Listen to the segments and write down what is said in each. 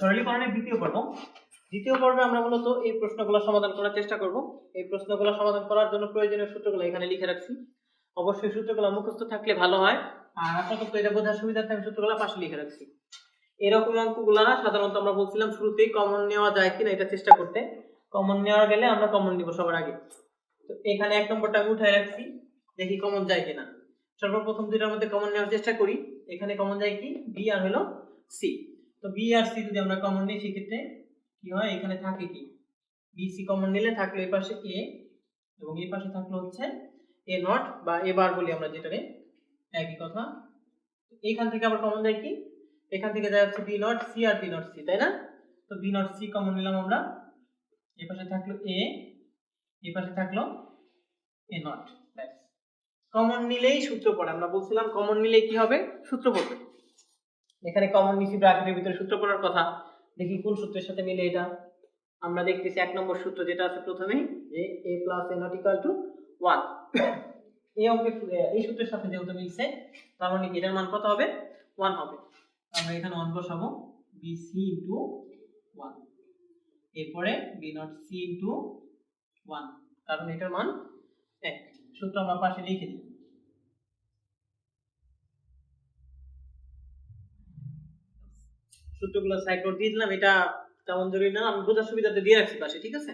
সরলীকরণের দ্বিতীয় পর্ব। দ্বিতীয় পর্বে আমরা মূলত এই প্রশ্নগুলো সমাধান করার চেষ্টা করব। এই প্রশ্নগুলো সমাধান করার জন্য প্রয়োজনীয় সূত্রগুলো এখানে লিখে রাখছি। অবশ্যই সূত্রগুলো মুখস্থ থাকলে ভালো হয়। আর আপাতত এটা বোঝার সুবিধার্থে আমি সূত্রগুলো পাশে লিখে রাখছি। এরকম অঙ্কগুলা সাধারণত আমরা বলছিলাম শুরুতেই কমন নেওয়া যায় কিনা এটা চেষ্টা করতে। কমন নেওয়া গেলে আমরা কমন নিব সবার আগে। তো এখানে এক নম্বরটা আমি উঠায় রাখছি, দেখি কমন যায় কিনা। সর্বপ্রথম দুইটার মধ্যে কমন নেওয়ার চেষ্টা করি। এখানে কমন যায় কি? বি আর হলো সি তো বি আর সি যদি আমরা কমন নিই, সেক্ষেত্রে কি হয়? এখানে থাকে কি? বি সি কমন নিলে থাকল এই পাশে এ এবং এই পাশে থাকল হচ্ছে এ নট বা এ বার বলি আমরা যেটারে একই কথা। এখান থেকে আবার কমন যায় কি? এখান থেকে যায় হচ্ছে বি নট সি আর বি নট সি তাই না? তো বি নট সি কমন নিলাম আমরা। এই পাশে থাকল এ এই পাশে থাকল এ নট কমন নিলেই সূত্র পড়ে। আমরা বলছিলাম কমন নিলে কি হবে? সূত্র পড়বে। এখানে কমন নিছি ব্র্যাকেটের ভিতরে সূত্র পড়ার কথা। দেখি কোন সূত্রের সাথে মিলে এটা। আমরা দেখতেছি এক নম্বর সূত্র যেটা আছে প্রথমেই, যে A plus A not equal to one এই অঙ্কের, এই সূত্রের সাথে যেহেতু মিলছে, তার মানে এটার মান কত হবে? ওয়ান হবে। আমরা এখানে ওয়ান বসাবো বি সি ইন্টু ওয়ান এরপরে B not C into one কারণ এটার মান এক। সূত্র আমরা পাশে লিখে দিই। সূত্রগুলো সাইড নোট দিয়ে দিলাম, এটা তেমন জরুরি না। আমি বোঝার সুবিধাতে দিয়ে রাখছি পাশে, ঠিক আছে?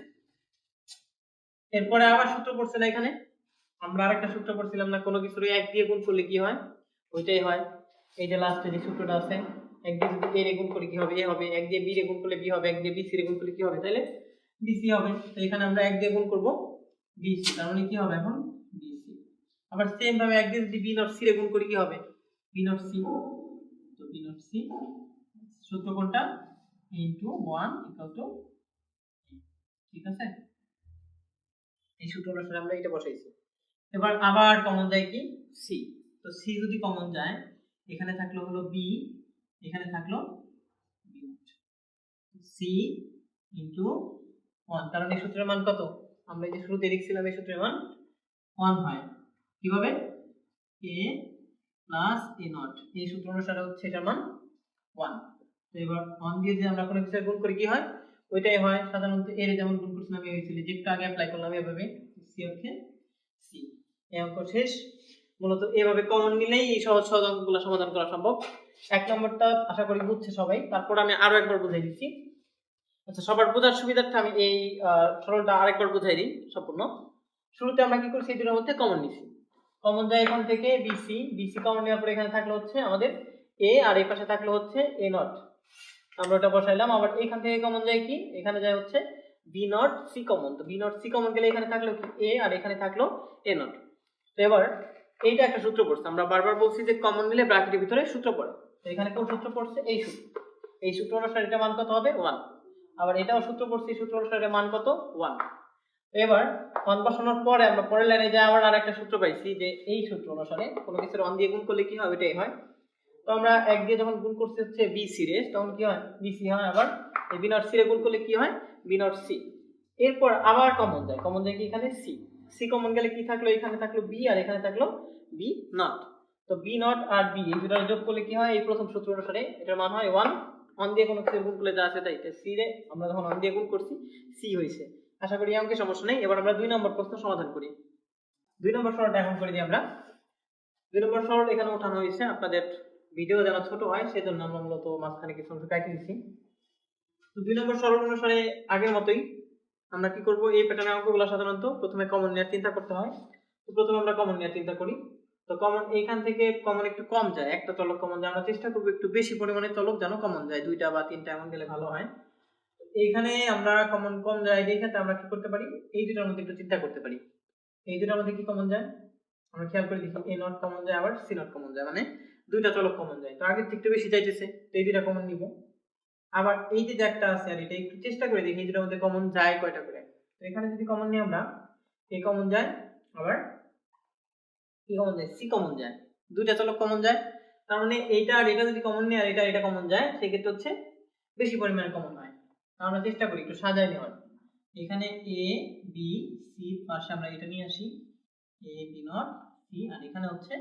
এরপরে আবার সূত্র পড়ছে না এখানে? আমরা আরেকটা সূত্র পড়ছিলাম না, কোনো কিছুর এক দিয়ে গুণ করলে কি হয়? ওইটাই হয়। এই যে লাস্টে যে সূত্রটা আছে, এক দিয়ে যদি এ গুণ করে কি হবে? এ হবে। এক দিয়ে বি রে করলে বি হবে। এক দিয়ে বি সি রে গুণ করলে কি হবে? তাইলে বিসি হবে। তো এখানে আমরা এক দিয়ে গুণ করব বিসি তার মানে কি হবে এখন? বিসি আবার সেম ভাবে এক দিয়ে যদি বি নট সি রে গুণ করি কি হবে? বি নট সি তো বি নট সি সূত্র কোনটা? ইনটু 1 ইকুয়াল টু ঠিক আছে? এই সূত্র অনুসারে আমরা এটা বসাইছি। এবার আবার কমন যায় কি? সি তো সি যদি কমন যায় এখানে থাকল হলো বি এখানে থাকল সি ইনটু ওয়ান কারণ এই সূত্রের মান কত? আমরা যে শুরুতে লিখছিলাম এই সূত্রের মান ওয়ান হয় কীভাবে? এ প্লাস এ নট এই সূত্র অনুসারে হচ্ছে এটার মান ওয়ান তো এবার ওয়ান দিয়ে যদি আমরা কোনো কিছু গুণ করি, কি হয়? ওইটাই হয়। সাধারণত এর যেমন গুণ করছিলাম, এই হয়েছিল। যেটা আগে অ্যাপ্লাই করলাম, এভাবে। সি হচ্ছে সি এই শেষ। মূলত এভাবে কমন নিলেই এই সহজ সহজ অঙ্কগুলো সমাধান করা সম্ভব। এক নম্বরটা আশা করি বুঝছে সবাই। তারপর আমি আরও একবার বুঝাই দিচ্ছি। আচ্ছা সবার বোঝার সুবিধার্থে আমি এই সরলটা আরেকবার বুঝাই দিই সম্পূর্ণ। শুরুতে আমরা কি করছি? এই দুটোর মধ্যে কমন নিছি। কমন যায় এখান থেকে বিসি বিসি কমন নেওয়ার পরে এখানে থাকল হচ্ছে আমাদের এ আর এই পাশে থাকল হচ্ছে এ নট আমরা ওটা বসাইলাম। আবার এখান থেকে কমন যায় কি? এখানে যায় হচ্ছে বি নট সি কমন তো বি নট সি কমন গেলে এখানে থাকল কি? এ আর এখানে থাকল এ নট তো এবার এইটা একটা সূত্র পড়ছে। আমরা বারবার বলছি যে কমন নিলে ব্র্যাকেটের ভিতরে সূত্র পড়ে। তো এখানে কোন সূত্র পড়ছে? এই সূত্র। এই সূত্র অনুসারে এটা মান কত হবে? ওয়ান আবার এটাও সূত্র পড়ছে, এই সূত্র অনুসারে মান কত? ওয়ান এবার ওয়ান বসানোর পরে আমরা পরের লাইনে যা আবার আরেকটা সূত্র পাইছি যে এই সূত্র অনুসারে কোনো কিছুর ওয়ান দিয়ে গুণ করলে কি হবে এটাই হয় তো আমরা এক দিয়ে যখন গুণ করছি হচ্ছে বি সি রে তখন কি হয়? বি সি হয় আবার বি নট সি রে গুণ করলে কি হয়? বি নট সি এরপর আবার কমন যায় কমন যায় কি এখানে? সি সি কমন গেলে কি থাকল? এখানে থাকল বি আর এখানে থাকল বি নট তো বি নট আর বি এই দুটো যোগ করলে কি হয়? এই প্রথম সূত্র অনুসারে এটার মান হয় ওয়ান অন দিয়ে কোনো গুণ করলে যা আছে তাই সি রে আমরা যখন অন দিয়ে গুণ করছি সি হয়েছে। আশা করি আমাকে সমস্যা নেই। এবার আমরা দুই নম্বর প্রশ্ন সমাধান করি। দুই নম্বর সরলটা এখন করে দিই আমরা। দুই নম্বর সরল এখানে ওঠানো হয়েছে আপনাদের ভিডিও যেন ছোট হয়, সেজন্য আমরা মূলত মাঝখানে কিছু অংশ কাটিয়ে দিচ্ছি তো দুই নম্বর সরল অনুসারে আগের মতোই আমরা কি করব? এই প্যাটার্নের অঙ্কগুলো সাধারণত প্রথমে কমন নেওয়ার চিন্তা করতে হয়। তো প্রথমে আমরা কমন নেওয়ার চিন্তা করি। তো কমন এইখান থেকে কমন একটু কম যায়। একটা চলক কমন যায়। আমরা চেষ্টা করব একটু বেশি পরিমাণে চলক যেন কমন যায়। দুইটা বা তিনটা এমন গেলে ভালো হয়। এইখানে আমরা কমন কম যায় দেখে আমরা কি করতে পারি? এই দুটার মধ্যে একটু চিন্তা করতে পারি। এই দুটার মধ্যে কি কমন যায়? আমরা খেয়াল করে দেখি। এ নট কমন যায়, আবার সি নট কমন যায়। মানে দুইটা চলক কমন যায়। তো আগের থেকে বেশি যাইতেছে তো এই দুইটা কমন নিব। আবার এই যে একটা আছে আর এটা একটু চেষ্টা করে দেখি, এই দুটার মধ্যে কমন যায় কয়টা করে। তো এখানে যদি কমন নিই আমরা এ কমন যায়, আবার কি কমন যায় সি কমন যায়। দুইটা চলক কমন যায়। তার মানে এইটা আর এটা যদি কমন নিই আর এটা এটা কমন যায়, সেক্ষেত্রে হচ্ছে বেশি পরিমাণে কমন হয়। আমরা চেষ্টা করি একটু সাজায় নেওয়ার। এখানে এ বি সি পাশে আমরা এটা নিয়ে আসি। এ বি নট সি আর এখানে হচ্ছে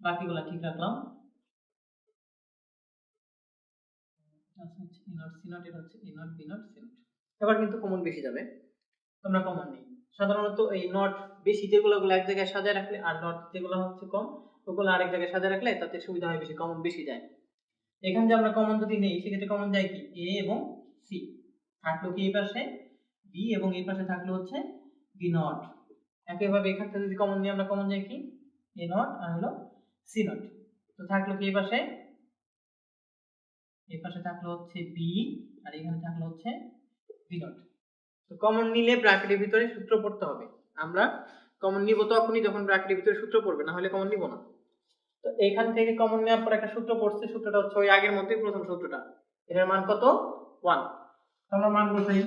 বাকিগুলা ঠিক রাখলাম। আচ্ছা, হচ্ছে এটা হচ্ছে এবার কিন্তু কমন বেশি যাবে। তোমরা কমন নেই। সাধারণত এই নট বেশি যেগুলো এক জায়গায় সাজায় রাখলে আর নট যেগুলো হচ্ছে কম ওগুলো আরেক জায়গায় সাজায় রাখলে তাতে সুবিধা হয় বেশি কমন বেশি যায়। এখানে যে আমরা কমন যদি নেই সেক্ষেত্রে কমন যায় কি? এ এবং সি থাকল কি এই পাশে? বি এবং এই পাশে থাকল হচ্ছে বি নট একইভাবে এখান থেকে যদি কমন নিই আমরা কমন যাই কি? এ নট আর হলো সি নট তো থাকল কি এই পাশে? এই পাশে থাকল হচ্ছে বি আর এখানে থাকল হচ্ছে বি নট তো কমন নিলে ব্র্যাকেটের ভিতরে সূত্র পড়তে হবে। আমরা কমন নিব তখনই যখন ব্র্যাকেটের ভিতরে সূত্র পড়বে না হলে কমন নিব না। তো এখান থেকে কমন নেওয়ার পর একটা সূত্র পড়ছে, সূত্রটা হচ্ছে ওই আগের মতোই প্রথম সূত্রটা। এটার মান কত? ওয়ান আমরা মান বসাই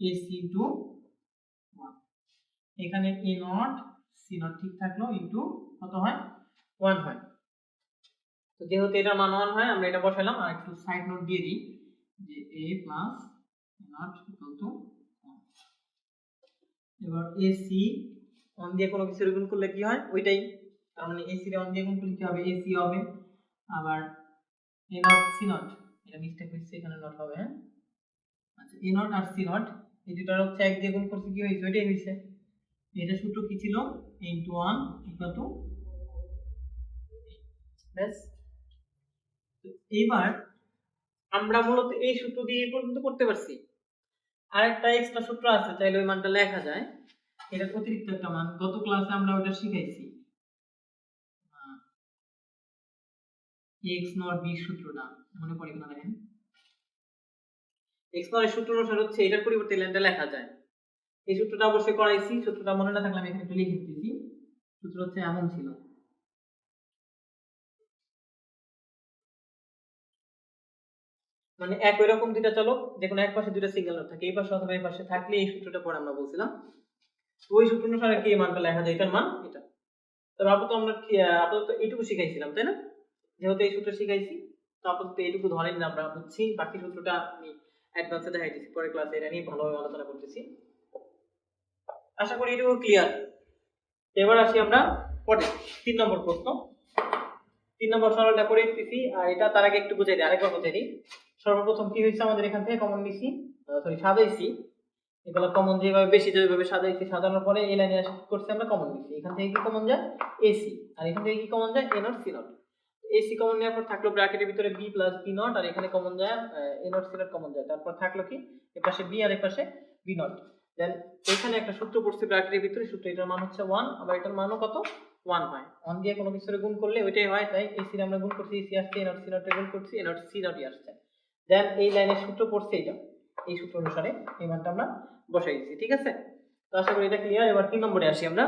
এ সি ইন্টু ওয়ান এখানে এ নট সি নট ঠিক থাকল ইন্টু কত হয়? ওয়ান হয়। তো যেহেতু এটা মান ওয়ান হয়, আমরা এটা বসালাম, আর একটু সাইড নোট দিয়ে দিই যে A plus not equal to এবার এ সি অন দিয়ে কোনো কিছু গুণ করলে কি হয়? ওইটাই। তার মানে এ অন দিয়ে গুণ করলে কি হবে? এ সি হবে। আবার এ নট সি নট এটা মিস্টেক হয়েছে, এখানে নট হবে হ্যাঁ? আচ্ছা এ নট আর সি নট এই দুটার হচ্ছে এক দিয়ে গুণ করছে, কি হয়েছে? ওইটাই হয়েছে। এটা সূত্র কি ছিল? ইন্টু ওয়ান ইকুয়াল টু ব্যাস। এইবার আমরা মূলত এই সূত্র দিয়ে পর্যন্ত করতে পারছি। আরেকটা এক্সট্রা সূত্র আছে চাইলে ওই মানটা লেখা যায়। এটা অতিরিক্ত একটা মান, গত ক্লাসে আমরা ওটা শিখাইছি। এক্স নট বি সূত্রটা, মনে পড়ে কিনা দেখেন? এক্স নট এর সূত্র অনুসারে হচ্ছে এটার পরিবর্তে এই লেখা যায়। এই সূত্রটা অবশ্যই করাইছি, সূত্রটা মনে না থাকলে আমি এখানে একটু লিখে দিতেছি। সূত্র হচ্ছে এমন ছিল। মানে একই রকম দুইটা চলক যে কোনো এক পাশে দুইটা সিগন্যাল থাকে, এই পাশে অথবা এই পাশে, থাকলে এই সূত্রটা পরে আমরা বলছিলাম। ওই সূত্র অনুসারে কি মানটা লেখা যায়, এটার মান এটা। তবে আপাতত আমরা আপাতত এইটুকু শিখাইছিলাম, তাই না? যেহেতু এই সূত্র শিখাইছি, তো আপাতত এইটুকু ধরেন আমরা বুঝছি, বাকি সূত্রটা আমি অ্যাডভান্সে দেখাইতেছি, পরের ক্লাসে এটা নিয়ে ভালোভাবে আলোচনা করতেছি। আশা করি এটুকু ক্লিয়ার এবার আসি আমরা পরে তিন নম্বর প্রশ্ন। তিন নম্বর সরলটা করে দিতেছি, আর এটা তার আগে একটু বুঝাই দিই, আরেকবার বুঝাই দিই। সর্বপ্রথম কি হয়েছে আমাদের এখান থেকে? কমন নিছি সরি সাজাইছি। এগুলো কমন যেভাবে বেশি যেভাবে সাজাইছি, সাজানোর পরে এই লাইনে করছি আমরা কমন নিছি। এখান থেকে কি কমন যায়? এসি আর এখান থেকে কি কমন যায়? A not C not AC common নেওয়ার পর থাকল ব্র্যাকেটের ভিতরে বি প্লাস বি নট আর এখানে কমন যায় A not C not common যায়। তারপর থাকল কি? এ পাশে বি আর এ পাশে বি নট দেন এখানে একটা সূত্র পড়ছে ব্র্যাকেটের ভিতরে, সূত্র এটার মান হচ্ছে ওয়ান আবার এটার মানও কত? ওয়ান হয়। ওয়ান দিয়ে কোনো কিছুর গুণ করলে ওইটাই হয়, তাই এসি আমরা গুণ করছি এসি আসছে এ নট সি নটে গুণ করছি এ নট সি নটই আসছে। দেন এই লাইনের সূত্র পড়ছে এটা। এই সূত্র অনুসারে এই মানটা আমরা বসাই দিচ্ছি ঠিক আছে? তো আশা করি এটা ক্লিয়ার এবার তিন নম্বরে আসি আমরা।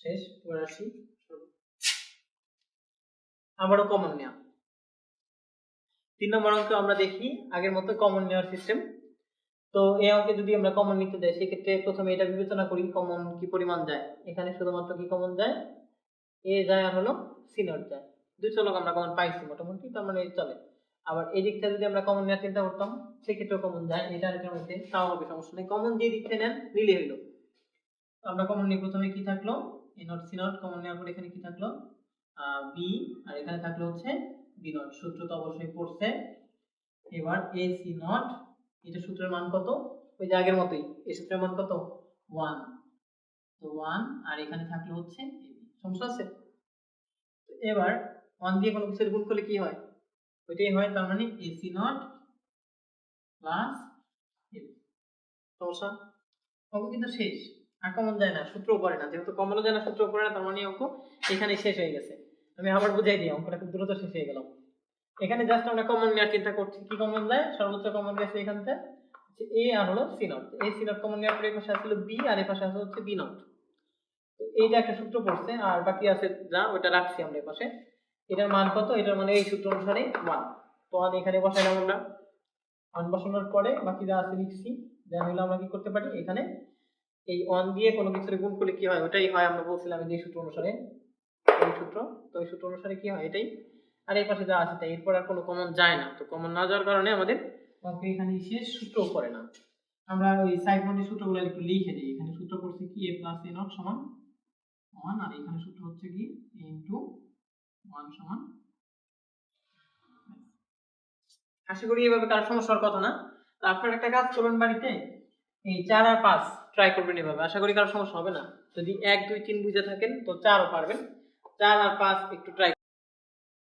শেষ এবার আসি। আবারও কমন নেওয়া তিন নম্বর অঙ্ক আমরা দেখি, আগের মতো কমন নেওয়ার সিস্টেম তো এই অঙ্কে যদি আমরা কমন নিতে যাই, সেক্ষেত্রে প্রথমে এটা বিবেচনা করি কমন কি পরিমাণ যায়। এখানে শুধুমাত্র কি কমন যায়? এ যায় আর হলো সি নট যায়। দুই চলক আমরা কমন পাইছি মোটামুটি, তার মানে চলে। আবার এই দিকটা যদি আমরা কমন নেওয়ার চিন্তা করতাম, সেক্ষেত্রেও কমন যায়। এটা আর মধ্যে তাও হবে সমস্যা নেই। কমন যে দিকটা নেন নিলে হইল। আমরা কমন নিয়ে প্রথমে কি থাকল? A not C not common নেওয়ার পর এখানে কি থাকল? বি আর এখানে থাকল হচ্ছে বি নট সূত্র তো অবশ্যই পড়ছে। এবার এ সি নট এটা সূত্রের মান কত? ওই যে আগের মতোই, এই সূত্রের মান কত? ওয়ান তো ওয়ান আর এখানে থাকল হচ্ছে সমস্যা আছে? তো এবার ওয়ান দিয়ে কোনো কিছুর গুণ করলে কি হয়? ওইটাই হয়, তার মানে এ সি নট প্লাস সমস্যা? কিন্তু শেষ। কমন যায় না সূত্র পড়ে না। যেহেতু কমনও যায় না সূত্র পড়ে না, তার মানে অঙ্ক এখানে শেষ হয়ে গেছে। আমি আবার বুঝাই দিই, অঙ্কটা খুব দ্রুত শেষ হয়ে গেল। এখানে জাস্ট আমরা কমন নেওয়ার চিন্তা করছি। কি কমন যায়? সর্বোচ্চ কমন গেছে এখানতে। এ আর হলো C not A C not common নেওয়ার পরে পাশে আসলে বি আর এই পাশে আসলে হচ্ছে বি নট এইটা একটা সূত্র পড়ছে, আর বাকি আছে যা ওটা রাখছি আমরা পাশে। এটার মান কত? এটার মানে এই সূত্র অনুসারে ওয়ান তো ওয়ান এখানে বসাইলাম আমরা। ওয়ান বসানোর পরে বাকি যা আছে লিখছি যা হইলে আমরা কি করতে পারি? এখানে এই ওয়ান দিয়ে কোনো কিছুর গুণ করলে কি হয়? ওটাই হয় আমরা বলছিলাম যে সূত্র অনুসারে। এই সূত্র। তো এই সূত্র অনুসারে কি হয়? এটাই। আর এই পাশে যা আছে তাই। এরপর আর কোনো কমন যায় না। তো কমন না যাওয়ার কারণে আমাদের অঙ্কে এখানে শেষ সূত্রও পড়ে না। আমরা ওই সাইড নোটের সূত্রগুলো একটু লিখে দিই। এখানে সূত্র করছে কি? এ প্লাস এ নট সমান ওয়ান আর এখানে সূত্র হচ্ছে কি? এ ইন্টু ওয়ান সমান আশা করি এভাবে কারও সমস্যা হওয়ার কথা না। আপনারা একটা কাজ করবেন বাড়িতে। এই চার আর পাঁচ। ট্রাই করবেন এভাবে। আশা করি কারও সমস্যা হবে না। যদি এক, দুই, তিন বুঝে থাকেন, তো চারও পারবেন। চার আর পাঁচ একটু ট্রাই